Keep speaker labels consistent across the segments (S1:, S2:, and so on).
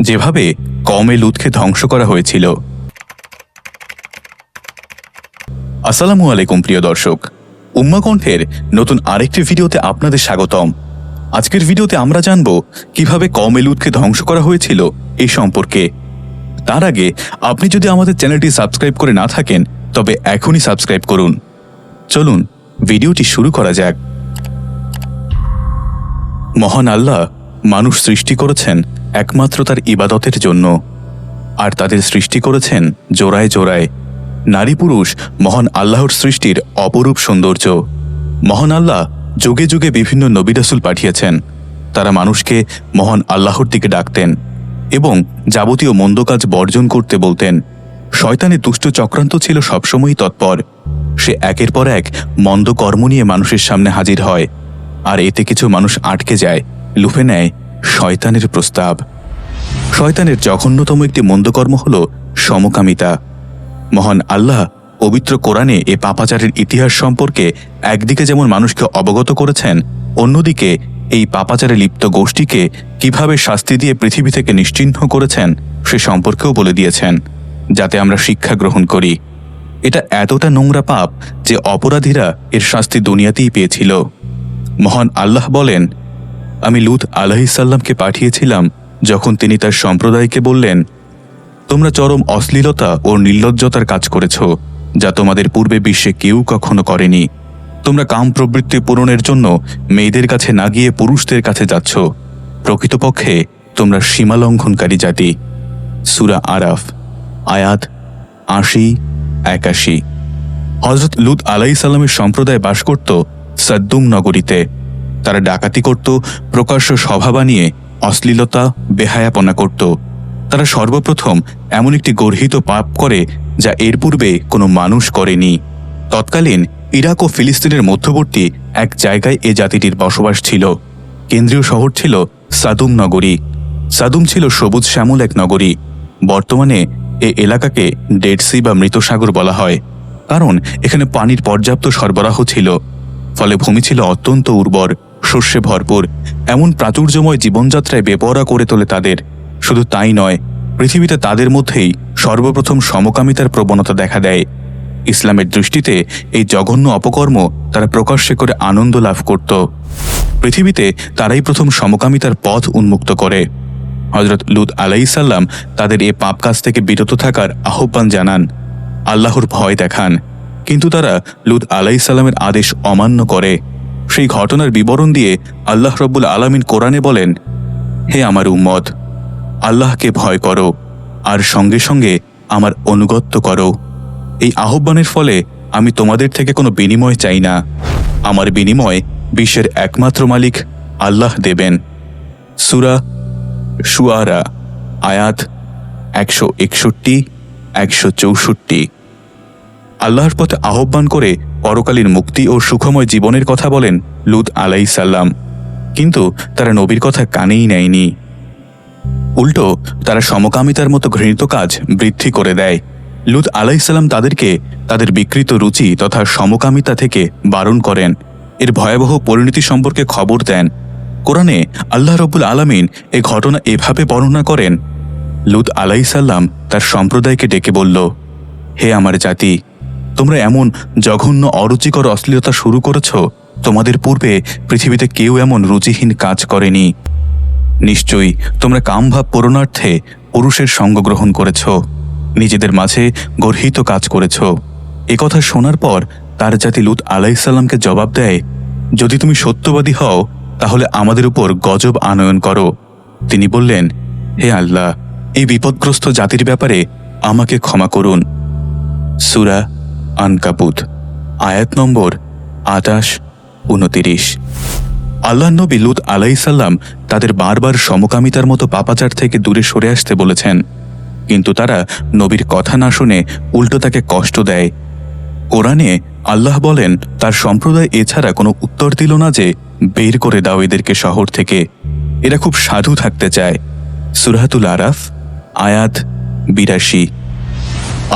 S1: যেভাবে কমে লুৎকে ধ্বংস করা হয়েছিল। আসসালামু আলাইকুম, প্রিয় দর্শক। উম্মা কণ্ঠের নতুন আরেকটি ভিডিওতে আপনাদের স্বাগতম। আজকের ভিডিওতে আমরা জানব কীভাবে কমে লুতকে ধ্বংস করা হয়েছিল এই সম্পর্কে। তার আগে আপনি যদি আমাদের চ্যানেলটি সাবস্ক্রাইব করে না থাকেন, তবে এখনই সাবস্ক্রাইব করুন। চলুন, ভিডিওটি শুরু করা যাক। মহান আল্লাহ মানুষ সৃষ্টি করেছেন একমাত্র তার ইবাদতের জন্য। আর তাদের সৃষ্টি করেছেন জোড়ায় জোড়ায়। নারী পুরুষ, মহান আল্লাহর সৃষ্টির অপরূপ সৌন্দর্য। মহান আল্লাহ যুগে যুগে বিভিন্ন নবী রাসূল পাঠিয়েছেন। তারা মানুষকে মহান আল্লাহর দিকে ডাকতেন এবং যাবতীয় মন্দ কাজ বর্জন করতে বলতেন। শয়তানের দুষ্ট চক্রান্ত ছিল সবসময়ই তৎপর। সে একের পর এক মন্দ কর্ম নিয়ে মানুষের সামনে হাজির হয়। আর এতে কিছু মানুষ আটকে যায়, লুফে নেয় শয়তানের প্রস্তাব। শয়তানের জঘন্যতম একটি মন্দকর্ম হল সমকামিতা। মহান আল্লাহ পবিত্র কোরআনে এ পাপাচারের ইতিহাস সম্পর্কে একদিকে যেমন মানুষকে অবগত করেছেন, অন্যদিকে এই পাপাচারে লিপ্ত গোষ্ঠীকে কীভাবে শাস্তি দিয়ে পৃথিবী থেকে নিশ্চিহ্ন করেছেন, সে সম্পর্কেও বলে দিয়েছেন, যাতে আমরা শিক্ষা গ্রহণ করি। এটা এতটা নোংরা পাপ যে অপরাধীরা এর শাস্তি দুনিয়াতেই পেয়েছিল। মহান আল্লাহ বলেন আমি লুত আলহিসাল্লামকে পাঠিয়েছিলাম যখন তিনি তার সম্প্রদায়কে বললেন, তোমরা চরম অশ্লীলতা ও নির্লজ্জতার কাজ করেছ, যা তোমাদের পূর্বে বিশ্বে কেউ কখনো করেনি। তোমরা কাম প্রবৃত্তি পূরণের জন্য মেয়েদের কাছে না গিয়ে পুরুষদের কাছে যাচ্ছ। প্রকৃতপক্ষে তোমরা সীমালঙ্ঘনকারী জাতি। সুরা আরাফ, আয়াত আশি, একাশি। হজরত লুত আলাই সাল্লামের সম্প্রদায় বাস করত সাদ্দুম নগরীতে। তারা ডাকাতি করত, প্রকাশ্য সভা বানিয়ে অশ্লীলতা, বেহায়াপনা করত। তারা সর্বপ্রথম এমন একটি গর্হিত পাপ করে যা এর পূর্বে কোনো মানুষ করেনি। তৎকালীন ইরাক ও ফিলিস্তিনের মধ্যবর্তী এক জায়গায় এ জাতিটির বসবাস ছিল। কেন্দ্রীয় শহর ছিল সাদুম নগরী। সাদুম ছিল সবুজ শ্যামল এক নগরী। বর্তমানে এ এলাকাকে ডেড সি বা মৃতসাগর বলা হয়। কারণ এখানে পানির পর্যাপ্ত সরবরাহ ছিল। ফলে ভূমি ছিল অত্যন্ত উর্বর। শস্যে ভরপুর। এমন প্রাচুর্যময় জীবনযাত্রায় বেপরা করে তোলে তাদের। শুধু তাই নয়, পৃথিবীতে তাদের মধ্যেই সর্বপ্রথম সমকামিতার প্রবণতা দেখা দেয়। ইসলামের দৃষ্টিতে এই জঘন্য অপকর্ম তারা প্রকাশ্যে করে আনন্দ লাভ করত। পৃথিবীতে তারাই প্রথম সমকামিতার পথ উন্মুক্ত করে। হজরত লুদ আলাইসাল্লাম তাদের এ পাপ কাজ থেকে বিরত থাকার আহ্বান জানান। আল্লাহর ভয় দেখান। কিন্তু তারা লুদ আলাইসাল্লামের আদেশ অমান্য করে। সেই ঘটনার বিবরণ দিয়ে আল্লাহ রব্বুল আলামিন কোরআনে বলেন, হে আমার উম্মত, আল্লাহকে ভয় করো, আর সঙ্গে সঙ্গে আমার অনুগত্য করো। এই আহ্বানের ফলে আমি তোমাদের থেকে কোনো বিনিময় চাই না। আমার বিনিময় বিশ্বের একমাত্র মালিক আল্লাহ দেবেন। সুরা সুয়ারা আয়াত একশো একষট্টি, একশো চৌষট্টি। আল্লাহর পথে আহ্বান করে পরকালীন মুক্তি ও সুখময় জীবনের কথা বলেন লুত আলাই সাল্লাম কিন্তু তারা নবীর কথা কানেই নেয়নি। উল্টো, তারা সমকামিতার মতো ঘৃণিত কাজ বৃদ্ধি করে দেয়। লুত আলাইসাল্লাম তাদেরকে তাদের বিকৃত রুচি তথা সমকামিতা থেকে বারণ করেন। এর ভয়াবহ পরিণতি সম্পর্কে খবর দেন। কোরআনে আল্লাহ রব্বুল আলামিন এ ঘটনা এভাবে বর্ণনা করেন, লুত আলাইসাল্লাম তার সম্প্রদায়কে ডেকে বলল, হে আমার জাতি তোমরা এমন জঘন্য, অরুচিকর অশ্লীলতা শুরু করেছ? তোমাদের পূর্বে পৃথিবীতে কেউ এমন রুচিহীন কাজ করেনি। নিশ্চয়ই তোমরা কামভাব পূরণার্থে পুরুষের সঙ্গ গ্রহণ করেছ। নিজেদের মাঝে গর্হিত কাজ করেছ। কথা শোনার পর তার জাতি লুত আলাইসাল্লামকে জবাব দেয়, যদি তুমি সত্যবাদী হও, তাহলে আমাদের উপর গজব আনয়ন করো। তিনি বললেন, হে আল্লাহ, এই বিপদগ্রস্ত জাতির ব্যাপারে আমাকে ক্ষমা করুন। সুরা আনকাবুত আয়াত নম্বর আটাশ, উনতিরিশ। আল্লাহ নবী লুত আলাইসাল্লাম তাদের বারবার সমকামিতার মতো পাপাচার থেকে দূরে সরে আসতে বলেছেন। কিন্তু তারা নবীর কথা না শুনে উল্টো তাকে কষ্ট দেয়। কোরআনে আল্লাহ বলেন, তার সম্প্রদায় এছাড়া কোনো উত্তর দিল না যে বের করে দাও এদেরকে শহর থেকে। এরা খুব সাধু থাকতে চায়। সুরাহাতুল আরাফ, আয়াত বিরাশি।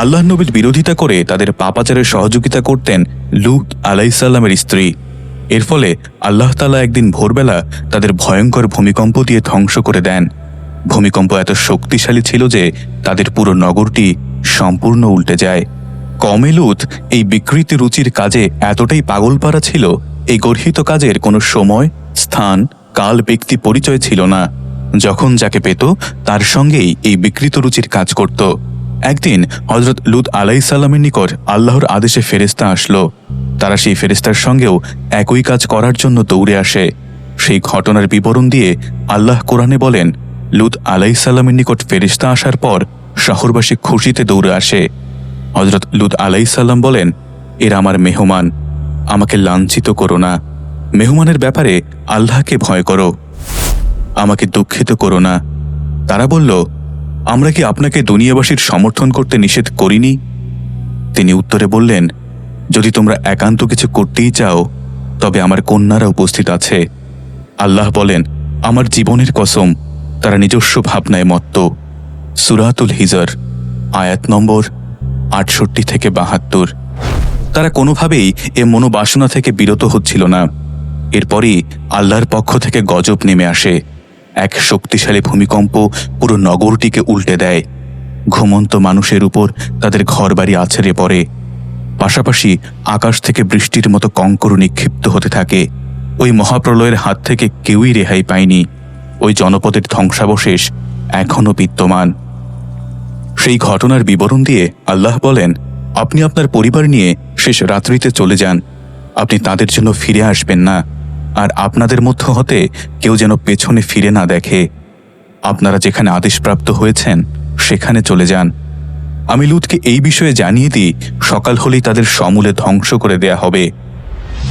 S1: আল্লাহ নবীর বিরোধিতা করে তাদের পাপাচারের সহযোগিতা করতেন লুত আলাইসাল্লামের স্ত্রী। এর ফলে আল্লাহ তালা একদিন ভোরবেলা তাদের ভয়ঙ্কর ভূমিকম্প দিয়ে ধ্বংস করে দেন। ভূমিকম্প এত শক্তিশালী ছিল যে তাদের পুরো নগরটি সম্পূর্ণ উল্টে যায়। কমেলুত এই বিকৃতি রুচির কাজে এতটাই পাগলপাড়া ছিল, এই গর্হিত কাজের কোনো সময়, স্থান, কাল, ব্যক্তি পরিচয় ছিল না। যখন যাকে পেত, তার সঙ্গেই এই বিকৃত রুচির কাজ করত। একদিন হজরত লুত আলাই সাল্লামের নিকট আল্লাহর আদেশে ফেরেস্তা আসলো। তারা সেই ফেরেস্তার সঙ্গেও একই কাজ করার জন্য দৌড়ে আসে। সেই ঘটনার বিবরণ দিয়ে আল্লাহ কোরআনে বলেন, লুত আলাই সাল্লামের নিকট ফেরিস্তা আসার পর শহরবাসী খুশিতে দৌড়ে আসে। হজরত লুত আলাই সাল্লাম বলেন, এরা আমার মেহমান, আমাকে লাঞ্ছিত করো না। মেহমানের ব্যাপারে আল্লাহকে ভয় করো। আমাকে দুঃখিত করো না। তারা বলল আমরা কি আপনাকে দুনিয়াবাসীর সমর্থন করতে নিষেধ করিনি? তিনি উত্তরে বললেন, যদি তোমরা একান্ত কিছু করতেই চাও, তবে আমার কন্যারা উপস্থিত আছে। আল্লাহ বলেন, আমার জীবনের কসম, তারা নিজস্ব ভাবনায় মত্ত। সুরাতুল হিজর, আয়াত নম্বর আটষট্টি থেকে বাহাত্তর। তারা কোনোভাবেই এ মনোবাসনা থেকে বিরত হচ্ছিল না। এরপরই আল্লাহর পক্ষ থেকে গজব নেমে আসে। এক শক্তিশালী ভূমিকম্প পুরো নগরটিকে উল্টে দেয়। ঘুমন্ত মানুষের উপর তাদের ঘরবাড়ি আছড়ে পড়ে। পাশাপাশি আকাশ থেকে বৃষ্টির মতো কঙ্কর নিক্ষিপ্ত হতে থাকে। ওই মহাপ্রলয়ের হাত থেকে কেউই রেহাই পায়নি। ওই জনপদের ধ্বংসাবশেষ এখনও বিদ্যমান। সেই ঘটনার বিবরণ দিয়ে আল্লাহ বলেন, আপনি আপনার পরিবার নিয়ে শেষ রাত্রিতে চলে যান। আপনি তাদের জন্য ফিরে আসবেন না। আর আপনাদের মধ্য হতে কেউ যেন পেছনে ফিরে না দেখে। আপনারা যেখানে আদেশপ্রাপ্ত হয়েছেন, সেখানে চলে যান। আমি লুতকে এই বিষয়ে জানিয়ে দিই, সকাল হলেই তাদের সমূলে ধ্বংস করে দেয়া হবে।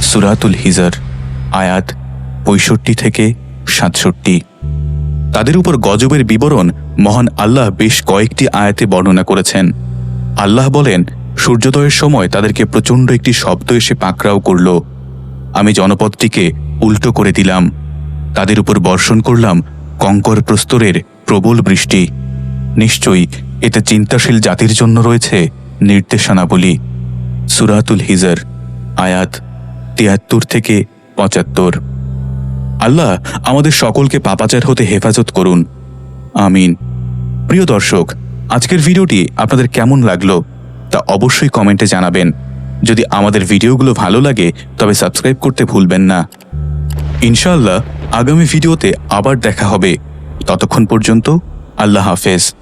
S1: সুরাতুল হিজার, আয়াত পঁয়ষট্টি থেকে সাতষট্টি। তাদের উপর গজবের বিবরণ মহান আল্লাহ বেশ কয়েকটি আয়াতে বর্ণনা করেছেন। আল্লাহ বলেন, সূর্যোদয়ের সময় তাদেরকে প্রচণ্ড একটি শব্দ এসে পাকড়াও করল। আমি জনপদটিকে উল্টো করে দিলাম। তাদের উপর বর্ষণ করলাম কঙ্কর প্রস্তরের প্রবল বৃষ্টি। নিশ্চয়ই এতে চিন্তাশীল জাতির জন্য রয়েছে নির্দেশনাবলী। সুরাতুল হিজার, আয়াত তিয়াত্তর থেকে পঁচাত্তর। আল্লাহ আমাদের সকলকে পাপাচার হতে হেফাজত করুন। আমিন। প্রিয় দর্শক, আজকের ভিডিওটি আপনাদের কেমন লাগল তা অবশ্যই কমেন্টে জানাবেন। যদি আমাদের ভিডিওগুলো ভালো লাগে, তবে সাবস্ক্রাইব করতে ভুলবেন না। ইনশাল্লাহ আগামী ভিডিওতে আবার দেখা হবে। ততক্ষণ পর্যন্ত, আল্লাহ হাফেজ।